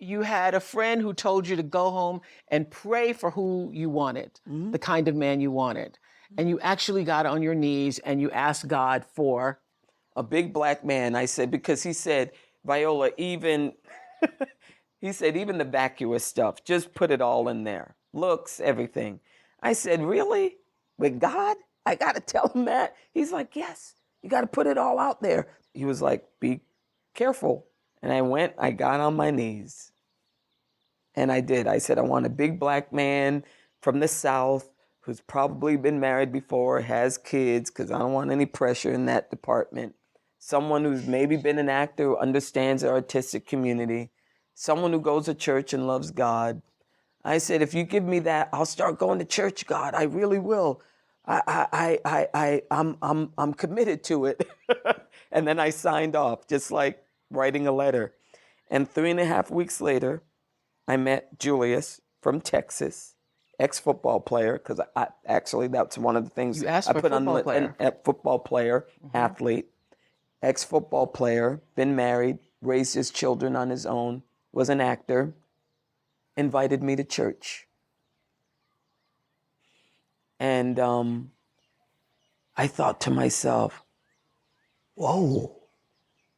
you had a friend who told you to go home and pray for who you wanted, Mm-hmm. the kind of man you wanted. And you actually got on your knees and you asked God for a big black man. I said because he said Viola even he said even the vacuous stuff, just put it all in there, looks, everything. I said really with God, I got to tell him that. He's like yes, you got to put it all out there. He was like be careful, and I went. I got on my knees, and I did. I said I want a big black man from the South who's probably been married before, has kids, because I don't want any pressure in that department. Someone who's maybe been an actor who understands the artistic community. Someone who goes to church and loves God. I said, if you give me that, I'll start going to church, God. I really will. I, I, I, I, I'm, I'm, I'm committed to it. and then I signed off, just like writing a letter. And three and a half weeks later, I met Julius from Texas, ex-football player, because I, actually that's one of the things You asked I for put on football the- player. Mm-hmm. an- a football player, athlete, ex-football player, been married, raised his children on his own, was an actor, invited me to church. And um, I thought to myself, whoa,